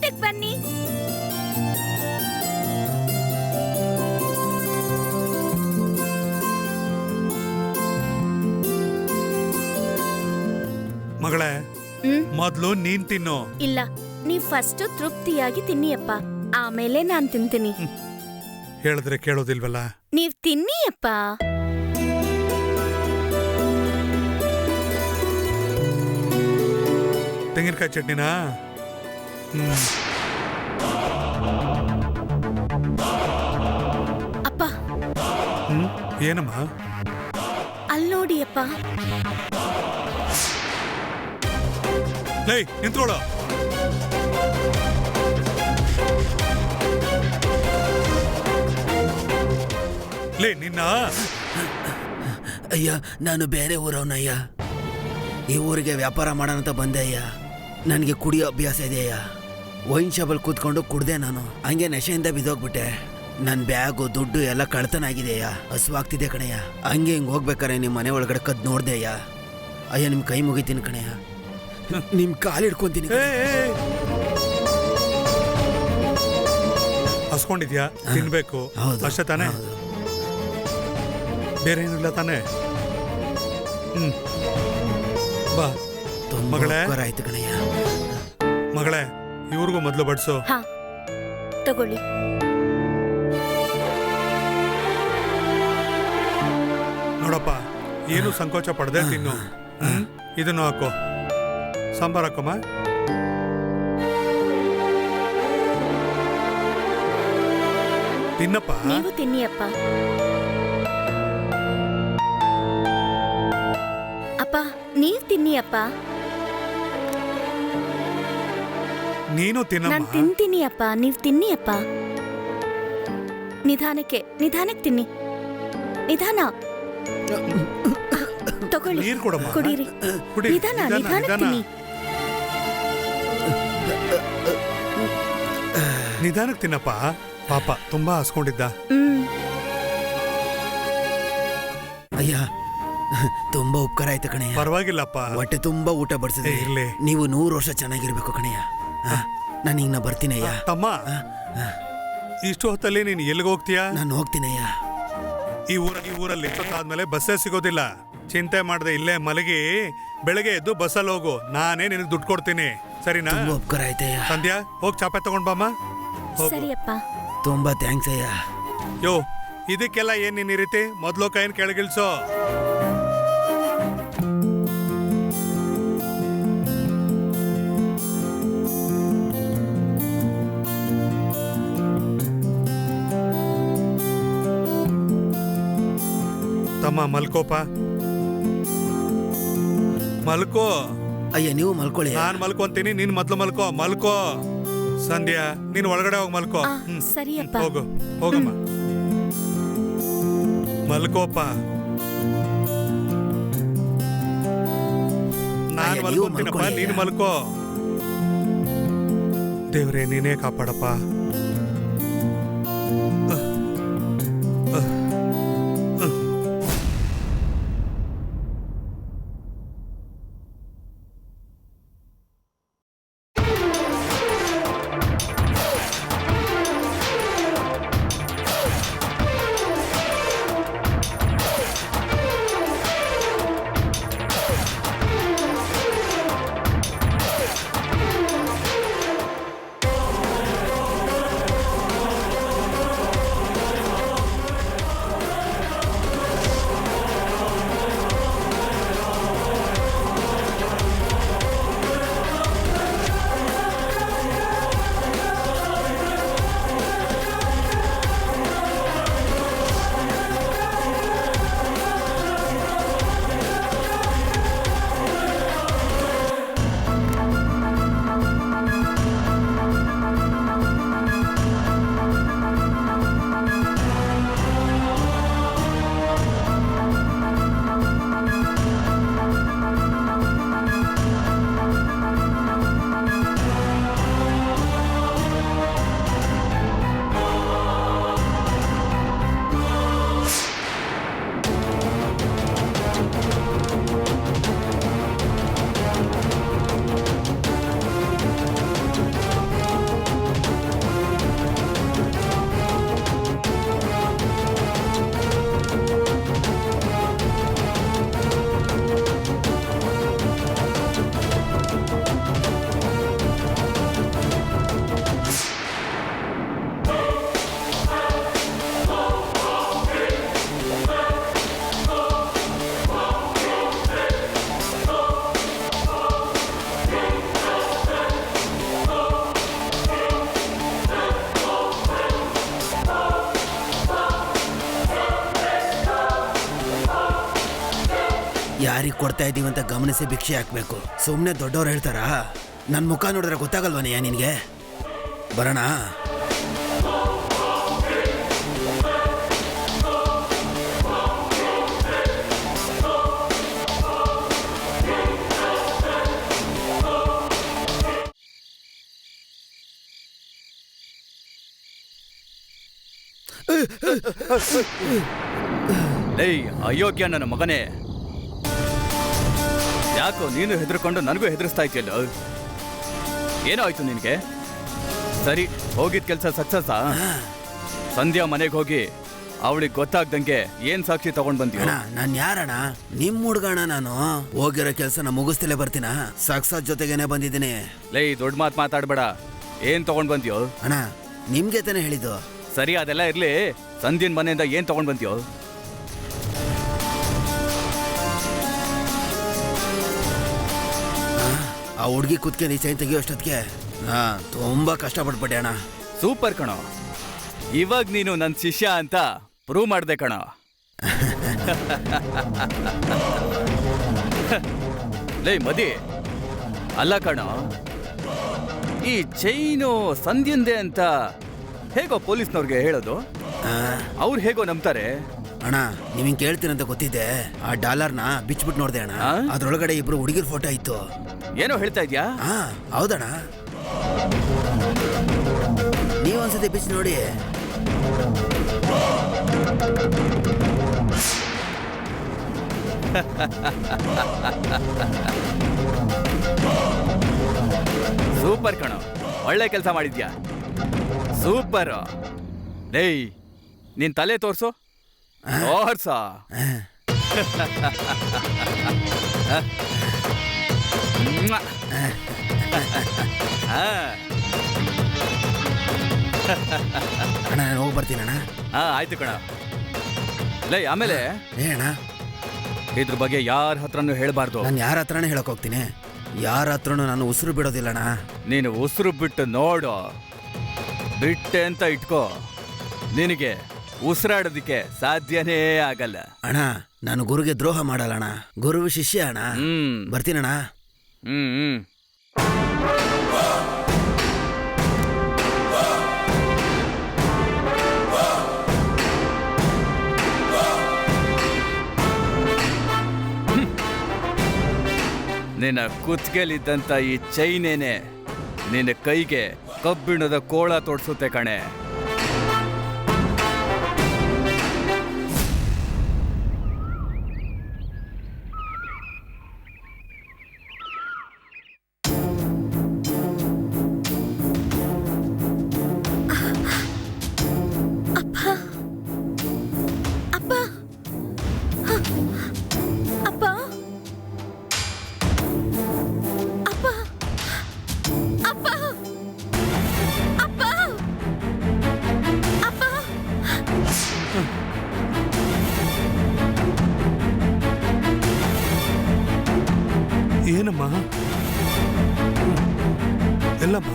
ಊಟಕ್ ಬನ್ನಿ. ಮಗಳೇ ಹ್ಮ್? ಮೊದ್ಲು ನೀನ್ ತಿನ್ನು. ಇಲ್ಲ ನೀವ್ ಫಸ್ಟ್ ತೃಪ್ತಿಯಾಗಿ ತಿನ್ನಿಯಪ್ಪ. ಆಮೇಲೆ ನಾನ್ ತಿಂತೀನಿ. ಹೇಳಿದ್ರೆ ಕೇಳೋದಿಲ್ವಲ್ಲ? ನೀವ್ ತಿನ್ನಿಯಪ್ಪ. ತೆಂಗಿನಕಾಯಿ ಚಟ್ನಿನಾ? ಅಪ್ಪ. ಹ್ಮ್? ಏನಮ್ಮ? ಅಲ್ ನೋಡಿಯಪ್ಪ ಲೇ ನಿಂತ್ಕೊಳ್ಳೋ. ಲೇ ನಿನ್ನ? ಅಯ್ಯ ನಾನು ಬೇರೆ ಊರವನಯ್ಯ ಈ ಊರಿಗೆ ವ್ಯಾಪಾರ ಮಾಡೋಣ ಅಂತ ಬಂದೆ ಅಯ್ಯ. ನನಗೆ ಕುಡಿಯೋ ಅಭ್ಯಾಸ ಇದೆಯಯ್ಯ ವೈನ್ ಶಾಪಲ್ಲಿ ಕೂತ್ಕೊಂಡು ಕುಡ್ದೆ ನಾನು. ಹಂಗೆ ನಶೆಯಿಂದ ಬಿದ್ದೋಗ್ಬಿಟ್ಟೆ. ನನ್ನ ಬ್ಯಾಗು ದುಡ್ಡು ಎಲ್ಲ ಕಳ್ತನ ಆಗಿದೆಯಾ ಹಸುವಾಗ್ತಿದೆ ಕಣಯ್ಯ. ಹಂಗೆ ಹಿಂಗೆ ಹೋಗ್ಬೇಕಾರೆ ನಿಮ್ಮ ಮನೆ ಒಳಗಡೆ ಕದ್ದು ನೋಡ್ದೆ ಅಯ್ಯ. ಅಯ್ಯ ನಿಮ್ಮ ಕೈ ಮುಗಿತೀನಿ ಕಣಯ್ಯ. ನಿಮ್ಮ ಕಾಲು ಹಿಡ್ಕೊಂತೀನಿ. ಹಸ್ಕೊಂಡಿದ್ಯಾ? ತಿನ್ಬೇಕು. ಹೌದು ಅಷ್ಟೇ ತಾನೇ? ಹೌದು. ಬೇರೆ ಏನಿಲ್ಲ ತಾನೇ? ಹ್ಮ್. ಬಾ. ತುಂಬ ಮಗಳೇ? ಉಪಕಾರ ಆಯ್ತು ಕಣಯ್ಯ. ಮಗಳೇ ಇವ್ರಿಗೂ ಮೊದಲು ಬಡಿಸೋ. ಹಾ ತಗೊಳ್ಳಿ. ನೋಡಪ್ಪ ಏನು ಸಂಕೋಚ ಪಡದೆ ತಿನ್ನು. ಹ್ಮ್? ಇದನ್ನು ಹಾಕೋ. ಸಾಂಬಾರ್ ಹಾಕೋಮ್ಮ. ತಿನ್ನಪ್ಪ. ನೀವು ತಿನ್ನಿಯಪ್ಪ. ಅಪ್ಪ ನೀವ್ ತಿನ್ನಿಯಪ್ಪ. ನೀನು ನಾನು ತಿನ್ನಮ್ಮ. ತಿಂತೀನಿ ಅಪ್ಪ ನೀವು ತಿನ್ನಿ ಅಪ್ಪ ನಿಧಾನಕ್ಕೆ ನಿಧಾನಕ್ಕೆ ತಿನ್ನಿ. ನಿಧಾನ. ತಗೊಳ್ಳಿ. ನೀರ್ ಕೊಡಮ್ಮ. ಕುಡೀರಿ. ಕುಡಿ ನಿಧಾನ ನಿಧಾನ, ನಿಧಾನಕ್ಕೆ ನಿಧಾನ. ತಿನ್ನಿ. ನಿಧಾನಕ್ಕೆ ತಿನ್ನಪ್ಪ. ಪಾಪ ತುಂಬಾ ಹಸ್ಕೊಂಡಿದ್ದ. ಹ್ಮ್. ಅಯ್ಯ ತುಂಬಾ ಉಪಕಾರ ಆಯ್ತು ಕಣಯ್ಯ. ಪರವಾಗಿಲ್ಲಪ್ಪ. ಹೊಟ್ಟೆ ತುಂಬಾ ಊಟ ಬಡಿಸಿದೆ ಏ, ಇರ್ಲಿ. ನೀವು ನೂರು ವರ್ಷ ಚೆನ್ನಾಗಿರ್ಬೇಕು ಕಣಯ್ಯ. ನಾನು ಈಗ ನಾ ಬರ್ತೀನಯ್ಯ. ತಮ್ಮ. ಇಷ್ಟು ಹೊತ್ತಲ್ಲಿ ನೀನು ಎಲ್ಲಿಗೆ ಹೋಗ್ತೀಯಾ? ನಾನು ಹೋಗ್ತೀನಯ್ಯ. ಈ ಊರ ಈ ಊರಲ್ಲಿ ಇಷ್ಟೊತ್ತಾದ್ಮೇಲೆ ಬಸ್ಸೇ ಸಿಗೋದಿಲ್ಲ. ಚಿಂತೆ ಮಾಡದೆ ಇಲ್ಲೇ ಮಲಗಿ ಬೆಳಗ್ಗೆ ಎದ್ದು ಬಸ್ಸಲ್ಲಿ ಹೋಗು. ನಾನೇ ನಿನಗೆ ದುಡ್ಡು ಕೊಡ್ತೀನಿ. ಸರಿನಾ? ತುಂಬಾ ಉಪಕಾರ ಆಯ್ತಯ್ಯ. ಸಂಧ್ಯಾ ಹೋಗಿ ಚಾಪೆ ತಗೊಂಡ್ ಬಾಮ್ಮ. ಹೋಗು. ಸರಿಯಪ್ಪ. ತುಂಬಾ ಥ್ಯಾಂಕ್ಸ್ ಅಯ್ಯ. ಯೋ ಇದಕ್ಕೆಲ್ಲ ಏನ್ ನೀನ್ ಈ ರೀತಿ? ಮೊದ್ಲು ಕೈನ್ ಕೆಳಗಿಳ್ಸೋ. ತಮ್ಮ ಮಲ್ಕೋಪ. ಮಲ್ಕೋ. ಅಯ್ಯ ನೀವು ಮಲ್ಕೊಳ್ಳಿ. ನಾನು ಮಲ್ಕೊಂತೀನಿ ನೀನ್ ಮೊದ್ಲು ಮಲ್ಕೋ. ಮಲ್ಕೋ. ಸಂಧ್ಯಾ ನೀನ್ ಒಳಗಡೆ ಹೋಗಿ ಮಲ್ಕೋ. ಆ, ಹ್ಮ್. ಸರಿಯಪ್ಪ. ಹೋಗು ಹೋಗಮ್ಮ. ಮಲ್ಕೋಪ. ನಾನು ಅಯ್ಯ, ನೀವು ಮಲ್ಕೊಂತೀನಪ್ಪ ಮಲ್ಕೊಳ್ಳಿ. ನೀನ್ ಮಲ್ಕೋ. ದೇವ್ರೆ ನೀನೇ ಕಾಪಾಡಪ್ಪ. ಯಾರಿಗೆ ಕೊಡ್ತಾ ಇದ್ದೀವಿ ಅಂತ ಗಮನಿಸಿ ಭಿಕ್ಷೆ ಹಾಕ್ಬೇಕು. ಸುಮ್ಮನೆ ದೊಡ್ಡವ್ರು ಹೇಳ್ತಾರಾ? ನನ್ನ ಮುಖ ನೋಡಿದ್ರೆ ಗೊತ್ತಾಗಲ್ವನಯ್ಯ ನಿನಗೆ? ಬರೋಣ? ಏಯ್, ಅಯೋಗ್ಯ ನನ್ನ ಮಗನೇ. ಯಾಕೋ ನೀನು ಹೆದರ್ಕೊಂಡು ನನಗೂ ಹೆದರಿಸ್ತಾ ಇದೆಯಲ್ಲ ಏನೋ ಆಯ್ತು ನಿನಗೆ? ಸರಿ ಹೋಗಿದ್ ಕೆಲಸ ಸಕ್ಸಸ್ಸಾ ಸಂಧ್ಯಾ ಮನೆಗೆ ಹೋಗಿ ಅವಳಿಗೆ ಗೊತ್ತಾಗ್ದಂಗೆ ಏನ್ ಸಾಕ್ಷಿ ತಗೊಂಡ್ ಬಂದಿ ಅಣ್ಣ ನಾನು ಯಾರಣ್ಣ? ನಿಮ್ ಹುಡ್ಗಣ ನಾನು. ಹೋಗಿರೋ ಕೆಲಸನ ಮುಗಿಸ್ತಲೇ ಬರ್ತೀನ? ಸಕ್ಸಸ್ ಜೊತೆಗೇನೆ ಬಂದಿದ್ದೀನಿ. ಲೈ ದೊಡ್ಡ ಮಾತು ಮಾತಾಡ್ಬೇಡ. ಏನ್ ತಗೊಂಡ್ ಬಂದ್ಯೋ? ಅಣ್ಣ ನಿಮ್ಗೆ ತಾನೇ ಹೇಳಿದ್ದು. ಸರಿ ಅದೆಲ್ಲ ಇರ್ಲಿ. ಸಂಧ್ಯನ್ ಮನೆಯಿಂದ ಏನ್ ತಗೊಂಡ್ ಬಂದ್ಯೋ? ಆ ಹುಡುಗಿ ಕುತ್ಕೊಂಡು ಈ ಚೈನ್ ತೆಗಿಯೋಷ್ಟೊತ್ತಿಗೆ ಹಾ ತುಂಬಾ ಕಷ್ಟಪಟ್ಬಿಟ್ಟೆ ಅಣ್ಣ. ಸೂಪರ್ ಕಣೋ. ಇವಾಗ ನೀನು ನನ್ನ ಶಿಷ್ಯ ಅಂತ ಪ್ರೂವ್ ಮಾಡ್ದೆ ಕಣೋ. ಲೇ ಮದಿ. ಅಲ್ಲ ಕಣೋ ಈ ಚೈನು ಸಂಧ್ಯಂದೆ ಅಂತ ಹೇಗೋ ಪೊಲೀಸ್ನವ್ರಿಗೆ ಹೇಳೋದು? ಅವ್ರು ಹೇಗೋ ನಂಬ್ತಾರೆ? ಅಣ್ಣ ನೀವ್ ಹಿಂಗ್ ಕೇಳ್ತೀರಂತ ಗೊತ್ತಿದ್ದೆ ಆ ಡಾಲರ್ನ ಬಿಚ್ಬಿಟ್ಟು ನೋಡ್ದೆ ಅಣ್ಣ. ಆ? ಅದ್ರೊಳಗಡೆ ಇಬ್ರು ಹುಡುಗಿರ್ ಫೋಟೋ ಇತ್ತು. ಏನೋ ಹೇಳ್ತಾ ಇದ್ಯಾ? ಹಾ ಹೌದಣ್ಣ. ನೀವೊಂದ್ಸತಿ ಬಿಚ್ಚಿ ನೋಡಿ. ಸೂಪರ್ ಕಣೋ. ಒಳ್ಳೆ ಕೆಲಸ ಮಾಡಿದ್ಯಾ? ಸೂಪರ್. ಡೇಯ್ ನಿನ್ ತಲೆ ತೋರ್ಸು. ಆ, ಅಣ್ಣ ನಾನು ಹೋಗಿ ಬರ್ತೀನಿ ಅಣ್ಣ. ಹಾಂ ಆಯ್ತು ಕಣ. ಲೇ ಆಮೇಲೆ ಏ ಅಣ್ಣ. ಇದ್ರ ಬಗ್ಗೆ ಯಾರ ಹತ್ರನೂ ಹೇಳಬಾರ್ದು. ನಾನು ಯಾರ ಹತ್ರನೇ ಹೇಳಕ್ ಹೋಗ್ತೀನಿ? ಯಾರ ಹತ್ರನೂ ನಾನು ಉಸಿರು ಬಿಡೋದಿಲ್ಲ ಅಣ್ಣ. ನೀನು ಉಸಿರು ಬಿಟ್ಟು ನೋಡು. ಬಿಟ್ಟೆ ಅಂತ ಇಟ್ಕೋ. ನಿನಗೆ ಉಸಿರಾಡೋದಕ್ಕೆ ಸಾಧ್ಯನೇ ಆಗಲ್ಲ. ಅಣ್ಣ ನಾನು ಗುರುಗೆ ದ್ರೋಹ ಮಾಡಲ್ಲ ಅಣ್ಣ ಗುರು ಶಿಷ್ಯ ಅಣ್ಣ. ಹ್ಮ್. ಬರ್ತೀನಣ್ಣ. ಹ್ಮ್ ಹ್ಮ್. ಹ್ಮ್. ನಿನ್ನ ಕುತ್ಗೆಲಿದ್ದಂಥ ಈ ಚೈನೇನೆ ನಿನ್ನ ಕೈಗೆ ಕಬ್ಬಿಣದ ಕೋಳ ತೋಡ್ಸುತ್ತೆ ಕಣೆ. ಏನಮ್ಮ? ಎಲ್ಲಮ್ಮ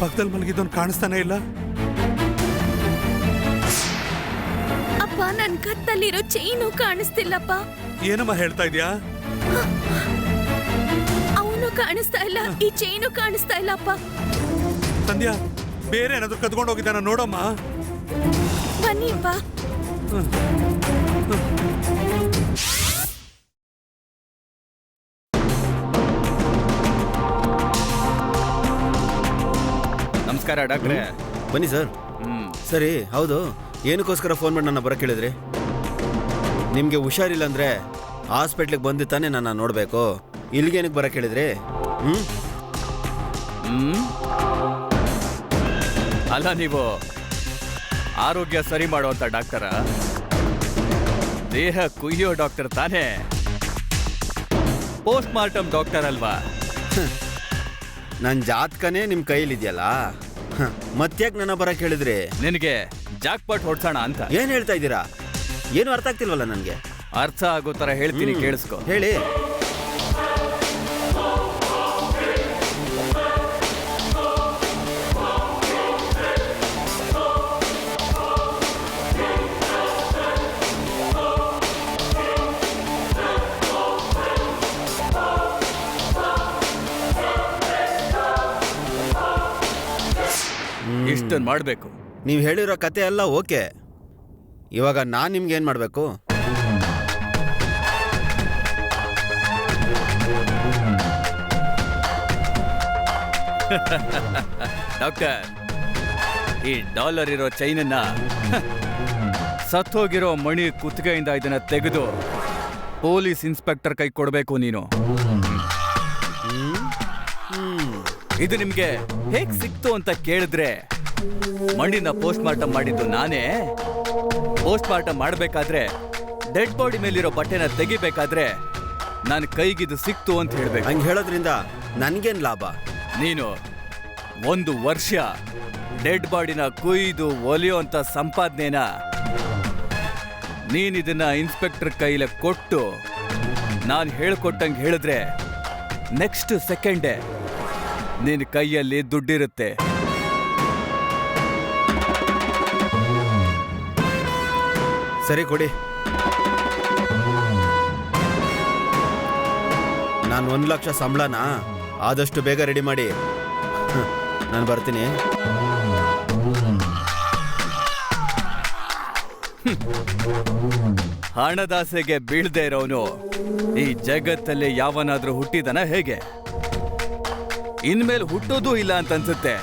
ಪಕ್ಕದಲ್ಲಿ ಮಲಗಿದ್ದವನು ಕಾಣಿಸ್ತಾನೆ ಇಲ್ಲ? ಅಪ್ಪ ನನ್ ಕತ್ತಲ್ಲಿರೋ ಚೈನು ಕಾಣಿಸ್ತಿಲ್ಲಪ್ಪ. ಏನಮ್ಮ ಹೇಳ್ತಾ ಇದ್ಯಾ? ಅವನು ಕಾಣಿಸ್ತಾ ಇಲ್ಲ ಈ ಚೈನು ಕಾಣಿಸ್ತಾ ಇಲ್ಲಪ್ಪ. ಸಂಧ್ಯಾ ಬೇರೆ ಏನಾದ್ರು ಕದ್ಕೊಂಡು ಹೋಗಿದ್ದಾನ ನೋಡಮ್ಮ? ಬನ್ನಿ ನಮಸ್ಕಾರ ಡಾಕ್ಟ್ರೆ. ಬನ್ನಿ ಸರ್. ಹ್ಮ್. ಸರಿ ಹೌದು. ಏನಕ್ಕೋಸ್ಕರ ಫೋನ್ ಮಾಡಿ ನನ್ನ ಬರಕ್ಕೆ ಹೇಳಿದ್ರಿ ನಿಮಗೆ ಹುಷಾರಿಲ್ಲ ಅಂದರೆ ಹಾಸ್ಪಿಟ್ಲಿಗೆ ಬಂದು ತಾನೇ ನಾನು ನೋಡಬೇಕು. ಇಲ್ಲಿಗೇನಕ್ಕೆ ಬರಕ್ಕೆ ಹೇಳಿದ್ರಿ ಹ್ಞೂ ಹ್ಮ್? ಅಲ್ಲ ನೀವು ಆರೋಗ್ಯ ಸರಿ ಮಾಡುವಂತ ಡಾಕ್ಟರ? ದೇಹ ಕುಯ್ಯೋ ಡಾಕ್ಟರ್ ತಾನೇ? ಪೋಸ್ಟ್ ಮಾರ್ಟಮ್ ಡಾಕ್ಟರ್ ಅಲ್ವಾ? ನನ್ನ ಜಾತಕನೇ ನಿಮ್ಮ ಕೈಲಿದೆಯಲ್ಲ? ಮತ್ತ್ಯಾಕೆ ನನ್ನ ಬರಕ್ಕೆ ಹೇಳಿದ್ರಿ ನಿನಗೆ ಜಾಕ್ಪಾಟ್ ಹೊಡ್ಸೋಣ ಅಂತ. ಏನು ಹೇಳ್ತಾ ಇದ್ದೀರಾ? ಏನು ಅರ್ಥ ಆಗ್ತಿಲ್ವಲ್ಲ ನನಗೆ? ಅರ್ಥ ಆಗೋ ತರ ಹೇಳ್ತೀನಿ ಕೇಳಿಸ್ಕೊ. ಹೇಳಿ. ಇಷ್ಟನ್ ಮಾಡಬೇಕು. ನೀವು ಹೇಳಿರೋ ಕತೆ ಎಲ್ಲ ಓಕೆ. ಇವಾಗ ನಾನು ನಿಮ್ಗೆ ಏನು ಮಾಡಬೇಕು? ಡಾಕ್ಟರ್ ಈ ಡಾಲರ್ ಇರೋ ಚೈನನ್ನ ಸತ್ತೋಗಿರೋ ಮಣಿ ಕುತ್ತಿಗೆಯಿಂದ ಇದನ್ನ ತೆಗೆದು ಪೊಲೀಸ್ ಇನ್ಸ್ಪೆಕ್ಟರ್ ಕೈ ಕೊಡಬೇಕು ನೀನು. ಇದು ನಿಮ್ಗೆ ಹೇಗ್ ಸಿಕ್ತು ಅಂತ ಕೇಳಿದ್ರೆ ಮಣ್ಣಿನ ಪೋಸ್ಟ್ ಮಾರ್ಟಮ್ ಮಾಡಿದ್ದು ನಾನೇ. ಪೋಸ್ಟ್ ಮಾರ್ಟಮ್ ಮಾಡಬೇಕಾದ್ರೆ ಡೆಡ್ ಬಾಡಿ ಮೇಲಿರೋ ಬಟ್ಟೆನ ತೆಗಿಬೇಕಾದ್ರೆ ನನ್ನ ಕೈಗಿದು ಸಿಕ್ತು ಅಂತ ಹೇಳ್ಬೇಕು. ಹಂಗೆ ಹೇಳೋದ್ರಿಂದ ನನಗೇನು ಲಾಭ? ನೀನು ಒಂದು ವರ್ಷ ಡೆಡ್ ಬಾಡಿನ ಕುಯ್ದು ಒಲಿಯೋಂಥ ಸಂಪಾದನೆನ ನೀನಿದನ್ನ ಇನ್ಸ್ಪೆಕ್ಟರ್ ಕೈಲೆ ಕೊಟ್ಟು ನಾನು ಹೇಳ್ಕೊಟ್ಟಂಗೆ ಹೇಳಿದ್ರೆ ನೆಕ್ಸ್ಟ್ ಸೆಕೆಂಡೇ ನಿನ್ನ ಕೈಯಲ್ಲಿ ದುಡ್ಡಿರುತ್ತೆ. ಸರಿ ಕೊಡಿ. ನಾನು ಒಂದು ಲಕ್ಷ ಸಂಬಳನ? ಆದಷ್ಟು ಬೇಗ ರೆಡಿ ಮಾಡಿ. ನಾನು ಬರ್ತೀನಿ. ಹಣದಾಸೆಗೆ ಬೀಳ್ದೇ ಇರೋನು. ಈ ಜಗತ್ತಲ್ಲಿ ಯಾವನಾದ್ರೂ ಹುಟ್ಟಿದನ ಹೇಗೆ? ಇನ್ಮೇಲೆ ಹುಟ್ಟೋದೂ ಇಲ್ಲ ಅಂತ ಅನ್ಸುತ್ತೆ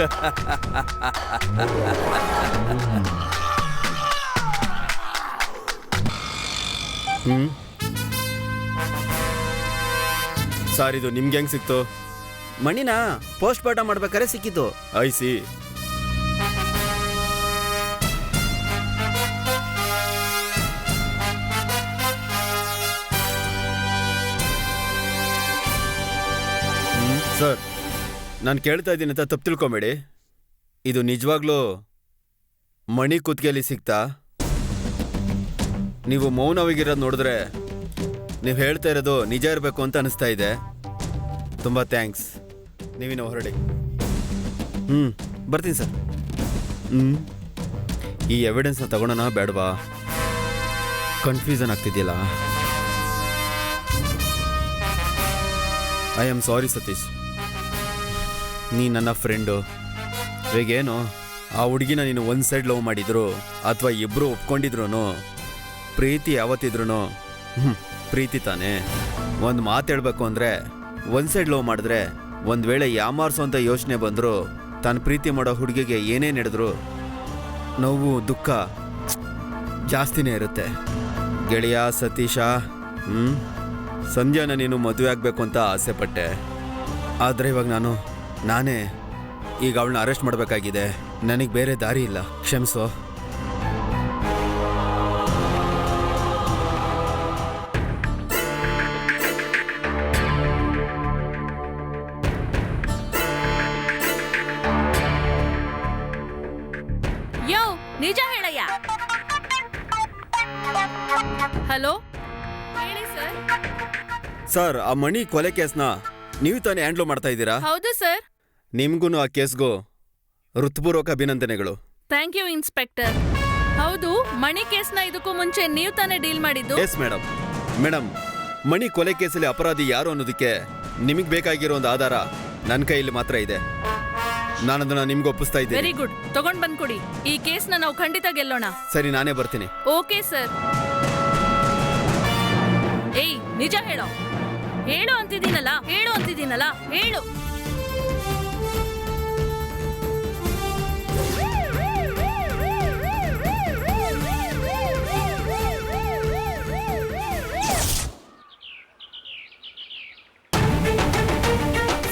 ಸರ್ ಇದು ನಿಮ್ಗೆ ಹೆಂಗೆ ಸಿಕ್ತು? ಮಣ್ಣಿನ ಪೋಸ್ಟ್ ಮಾರ್ಟಮ್ ಮಾಡ್ಬೇಕಾದ್ರೆ ಸಿಕ್ಕಿತು. ಐಸಿ ಸರ್ ನಾನು ಕೇಳ್ತಾ ಇದ್ದೀನಿ ಅಂತ ತಪ್ಪು ತಿಳ್ಕೊಬೇಡಿ. ಇದು ನಿಜವಾಗ್ಲೂ ಮಣಿ ಕುತ್ತಿಗೆಯಲ್ಲಿ ಸಿಕ್ತಾ? ನೀವು ಮೌನವಾಗಿರೋದು ನೋಡಿದ್ರೆ ನೀವು ಹೇಳ್ತಾ ಇರೋದು ನಿಜ ಇರಬೇಕು ಅಂತ ಅನಿಸ್ತಾ ಇದೆ. ತುಂಬ ಥ್ಯಾಂಕ್ಸ್. ನೀವಿನ ಹೊರಡಿ. ಹ್ಞೂ ಬರ್ತೀನಿ ಸರ್. ಹ್ಞೂ ಈ ಎವಿಡೆನ್ಸ್ನ ತಗೊಳೋಣ ಬೇಡವಾ? Confusion ಆಗ್ತಿದೆಯಲ್ಲ? I am sorry Satish. ನೀ ನನ್ನ ಫ್ರೆಂಡು ಈಗೇನು ಆ ಹುಡುಗಿನ ನೀನು ಒಂದು ಸೈಡ್ ಲವ್ ಮಾಡಿದ್ರು, ಅಥವಾ ಇಬ್ಬರು ಒಪ್ಕೊಂಡಿದ್ರು ಪ್ರೀತಿ ಯಾವತ್ತಿದ್ರು ಪ್ರೀತಿ ತಾನೇ. ಒಂದು ಮಾತು ಹೇಳಬೇಕು ಅಂದರೆ, ಒಂದು ಸೈಡ್ ಲವ್ ಮಾಡಿದ್ರೆ, ಒಂದು ವೇಳೆ ಯಾಮಾರಿಸೋ ಅಂತ ಯೋಚನೆ ಬಂದರೂ, ತಾನು ಪ್ರೀತಿ ಮಾಡೋ ಹುಡುಗಿಗೆ ಏನೇ ಹಿಡಿದ್ರು ನೋವು, ದುಃಖ ಜಾಸ್ತಿನೇ ಇರುತ್ತೆ. ಗೆಳೆಯ, ಸತೀಶ ಹ್ಞೂ ಸಂಧ್ಯಾನ ನೀನು ಮದುವೆ ಆಗಬೇಕು ಅಂತ ಆಸೆ ಪಟ್ಟೆ. ಆದರೆ ಇವಾಗ ನಾನು, ನಾನೇ, ಈಗ ಅವಳನ್ನ ಅರೆಸ್ಟ್ ಮಾಡಬೇಕಾಗಿದೆ. ನನಗೆ ಬೇರೆ ದಾರಿ ಇಲ್ಲ. ಕ್ಷಮಿಸೋ. ಸರ್ ಆ ಮಣಿ ಕೊಲೆ ಕೇಸ್ನ ನೀವು ತಾನೇ ಹ್ಯಾಂಡ್ಲ್ ಮಾಡ್ತಾ ಇದ್ದೀರಾ? ಹೌದು ಸರ್. ನಿಮ್ಗೂ ಆ ಕೇಸ್ಗೂ ಹೃತ್ಪೂರ್ವಕ ಅಭಿನಂದನೆಗಳು. Thank you inspector. ಹೌದು ಮಣಿ ಕೇಸ್ನ ಇದಕ್ಕೂ ಮುಂಚೆ ನೀವು ತಾನೇ ಡೀಲ್ ಮಾಡಿದ್ದು? ಎಸ್ ಮೇಡಮ್ ಮೇಡಮ್ ಮಣಿ ಕೊಲೆ ಕೇಸಲ್ಲಿ ಅಪರಾಧಿ ಯಾರು ಅನ್ನೋದಕ್ಕೆ ನಿಮಗೆ ಬೇಕಾಗಿರೋ ಒಂದು ಆಧಾರ ನನ್ನ ಕೈಯಲ್ಲಿ ಮಾತ್ರ ಇದೆ. ನಾನು ಅದನ್ನ ನಿಮ್ಗೆ ಒಪ್ಪಿಸ್ತಾ ಇದ್ದೀನಿ. Very good. ತಗೊಂಡ್ ಬಂದ್ಕೊಡಿ. ಈ ಕೇಸ್ನ ನಾವು ಖಂಡಿತ ಗೆಲ್ಲೋಣ. ಸರಿ ನಾನೇ ಬರ್ತೀನಿ. Okay sir. ಏಯ್ ನಿಜ ಹೇಳೋ. ಹೇಳು ಅಂತಿದ್ದೀನಲ್ಲ ಹೇಳು ಅಂತಿದ್ದೀನಲ್ಲ, ಹೇಳು.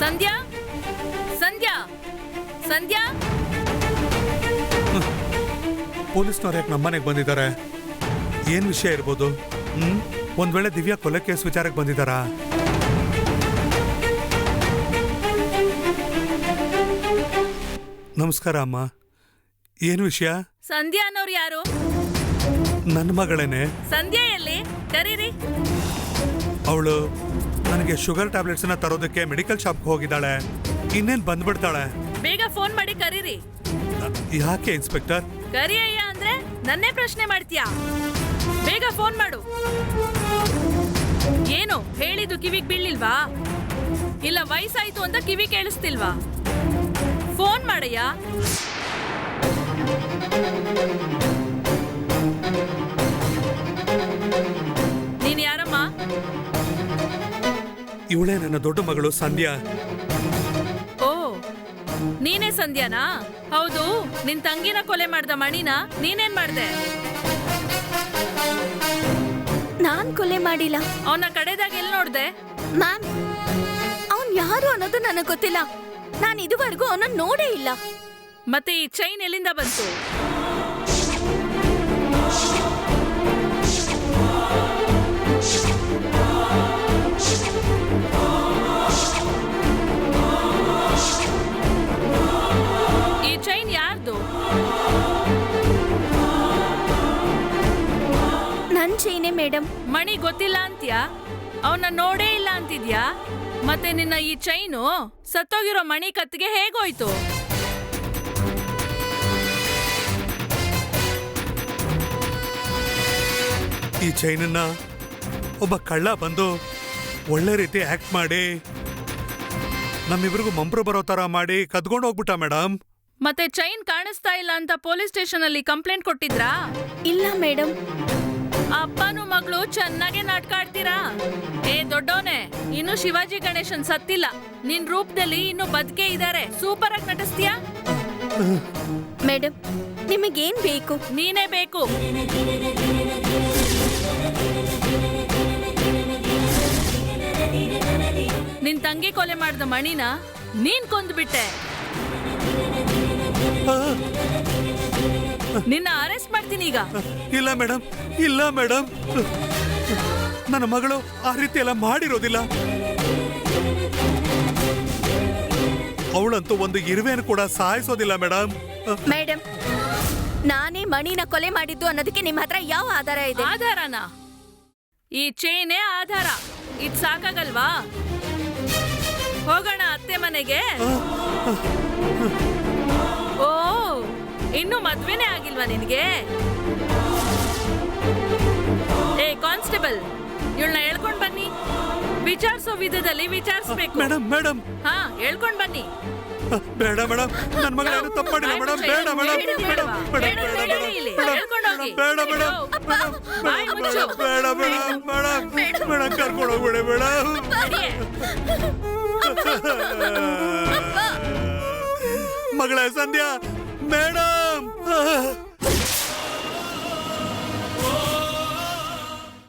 ಸಂಧ್ಯಾ ಸಂಧ್ಯಾ ಸಂಧ್ಯಾ. ಪೊಲೀಸ್ನವ್ರು ಯಾಕೆ ನಮ್ಮನೆಗೆ ಬಂದಿದ್ದಾರೆ? ಏನ್ ವಿಷಯ ಇರ್ಬೋದು? ಹ್ಞೂ ಒಂದ್ ವೇಳೆ ದಿವ್ಯಾ ಕೊಲೆ ಕೇಸ್ ವಿಚಾರಕ್ಕೆ ಬಂದಿದ್ದಾರಾ? ನಮಸ್ಕಾರ ಅಮ್ಮ. ಏನು ವಿಷಯ? ಸಂಧ್ಯಾ ಅನ್ನೋರು ಯಾರು? ನನ್ನ ಮಗಳೇನೆ. ಸಂಧ್ಯಾ ಎಲ್ಲಿ? ಕರೀರಿ ಅವಳು ನನಗೆ ಶುಗರ್ ಟ್ಯಾಬ್ಲೆಟ್ಸ್ನ ತರೋದಕ್ಕೆ ಮೆಡಿಕಲ್ ಶಾಪ್ ಹೋಗಿದ್ದಾಳೆ. ಇನ್ನೇನ್ ಬಂದ್ಬಿಡ್ತಾಳೆ? ಬೇಗ ಫೋನ್ ಮಾಡಿ ಕರೀರಿ. ಯಾಕೆ ಇನ್ಸ್ಪೆಕ್ಟರ್? ಕರಿಯಯ್ಯ ಅಂದ್ರೆ ನನ್ನೇ ಪ್ರಶ್ನೆ ಮಾಡ್ತೀಯಾ? ಬೇಗ ಫೋನ್ ಮಾಡು. ಏನು? ಹೇಳಿದ್ದು ಕಿವಿಗ್ ಬೀಳಿಲ್ವಾ ಇಲ್ಲ ವಯಸ್ಸಾಯ್ತು ಅಂತ ಕಿವಿ ಕೇಳಿಸ್ತಿಲ್ವಾ? ಫೋನ್ ಮಾಡಯ್ಯ? ನೀನ್ ಯಾರಮ್ಮ? ಇವಳೇ ನನ್ನ ದೊಡ್ಡ ಮಗಳು ಸಂಧ್ಯಾ. ಓ ನೀನೇ ಸಂಧ್ಯಾನಾ? ಹೌದು ನಿನ್ ತಂಗಿನ ಕೊಲೆ ಮಾಡ್ದ ಮಣಿನ? ನೀನೇನ್ ಮಾಡ್ದೆ? ನಾನ್ ಕೊಲೆ ಮಾಡಿಲ್ಲ. ಅವನ ಕಡೆದಾಗ ಎಲ್ಲಿ ನೋಡ್ದೆ? ಮ್ಯಾಮ್ ಅವನ್ ಯಾರು ಅನ್ನೋದು ನನಗೆ ಗೊತ್ತಿಲ್ಲ. ನಾನು ಇದುವರೆಗೂ ಅವನನ್ನು ನೋಡೇ ಇಲ್ಲ. ಮತ್ತೆ ಈ ಚೈನ್ ಎಲ್ಲಿಂದ ಬಂತು? ಈ ಚೈನ್ ಯಾರ್ದು? ನನ್ ಚೈನೆ ಮೇಡಮ್ ಮಣಿ ಗೊತ್ತಿಲ್ಲ ಅಂತ್ಯಾ? ಅವನ ನೋಡೇ ಇಲ್ಲ ಅಂತಿದ್ಯಾ? ಮತ್ತೆ ನಿನ್ನ ಈ ಚೈನು ಸತ್ತೋಗಿರೋ ಮಣಿ ಕತ್ತಿಗೆ ಹೇಗೋಯ್ತು? ಈ ಚೈನನ್ನ ಒಬ್ಬ ಕಳ್ಳ ಬಂದು ಒಳ್ಳೆ ರೀತಿ ಆಕ್ಟ್ ಮಾಡಿ ನಮ್ಮಿಬ್ರಿಗೂ ಮಂಪ್ರು ಬರೋ ತರ ಮಾಡಿ ಕದ್ಕೊಂಡು ಹೋಗ್ಬಿಟ್ಟ ಮೇಡಮ್ ಮತ್ತೆ ಚೈನ್ ಕಾಣಿಸ್ತಾ ಇಲ್ಲ ಅಂತ ಪೊಲೀಸ್ ಸ್ಟೇಷನ್ ಅಲ್ಲಿ ಕಂಪ್ಲೇಂಟ್ ಕೊಟ್ಟಿದ್ರಾ? ಇಲ್ಲ ಮೇಡಮ್ ಅಪ್ಪನು ಮಗಳು ಚೆನ್ನಾಗೆ ನಾಟಕ ಆಡ್ತೀರಾ? ಏ ದೊಡ್ಡವನೇ ಇನ್ನು ಶಿವಾಜಿ ಗಣೇಶನ್ ಸತ್ತಿಲ್ಲ. ನಿನ್ ರೂಪದಲ್ಲಿ ಇನ್ನು ಬದುಕೆ ಇದಾರೆ. ಸೂಪರ್ ಆಗಿ ನಟಿಸ್ತೀಯಾ? ಮೇಡಮ್ ನಿಮಗೇನ್ ಬೇಕು? ನೀನೇ ಬೇಕು. ನಿನ್ ತಂಗಿ ಕೊಲೆ ಮಾಡಿದ ಮಣಿನ ನೀನ್ ಕೊಂದ್ಬಿಟ್ಟೆ. ನಿನ್ನ ಅರೆಸ್ಟ್ ಮಾಡ್ತೀನಿ ಈಗ. ಇಲ್ಲ ಮೇಡಮ್ ಇಲ್ಲ ಮೇಡಮ್ ನನ್ನ ಮಗಳು ಆ ರೀತಿ ಎಲ್ಲ ಮಾಡಿರೋದಿಲ್ಲ. ಅವಳಂತೂ ಒಂದು ಇರುವೆಯನ್ನು ಕೂಡ ಸಾಯಿಸೋದಿಲ್ಲ ಮೇಡಮ್ ಮೇಡಮ್ ನಾನೇ ಮಣಿನ ಕೊಲೆ ಮಾಡಿದ್ದು ಅನ್ನೋದಕ್ಕೆ ನಿಮ್ಮ ಹತ್ರ ಯಾವ ಆಧಾರ ಇದೆ? ಆಧಾರನ? ಈ ಚೈನೇ ಆಧಾರ. ಇದ್ ಸಾಕಾಗಲ್ವಾ? ಹೋಗೋಣ ಅತ್ತೆ ಮನೆಗೆ. ಇನ್ನು ಮದ್ವೆನೇ ಆಗಿಲ್ವಾ ನಿನಗೆ ಏ ಕಾನ್ಸ್ಟೇಬಲ್ ಇವಳನ್ನ ಹೇಳ್ಕೊಂಡ್ ಬನ್ನಿ ವಿಚಾರಿಸೋ ವಿಧದಲ್ಲಿ ವಿಚಾರಿಸ್ಬೇಕು ಮೇಡಮ್ ಮೇಡಮ್ ಹಾ ಹೇಳ್ಕೊಂಡ್ ಬನ್ನಿ ಬೇಡ ಮೇಡಮ್ ನನ್ನ ಮಗಳ ಏನು ತಪ್ಪು ಮಾಡಿಲ್ಲ ಮೇಡಮ್ ಬೇಡ ಮೇಡಮ್ ಬೇಡ ಮೇಡಮ್ ಬೇಡ ಮೇಡಮ್. ಬೇಡ ಮೇಡಮ್ ಮೇಡಮ್ ಮೇಡಮ್ ಕರ್ಕೊಂಡು ಹೋಗ್ಬೇಡಿ ಮೇಡಮ್ ಮಗಳ ಸಂಧ್ಯಾ ಮೇಡಮ್ Allah'ım.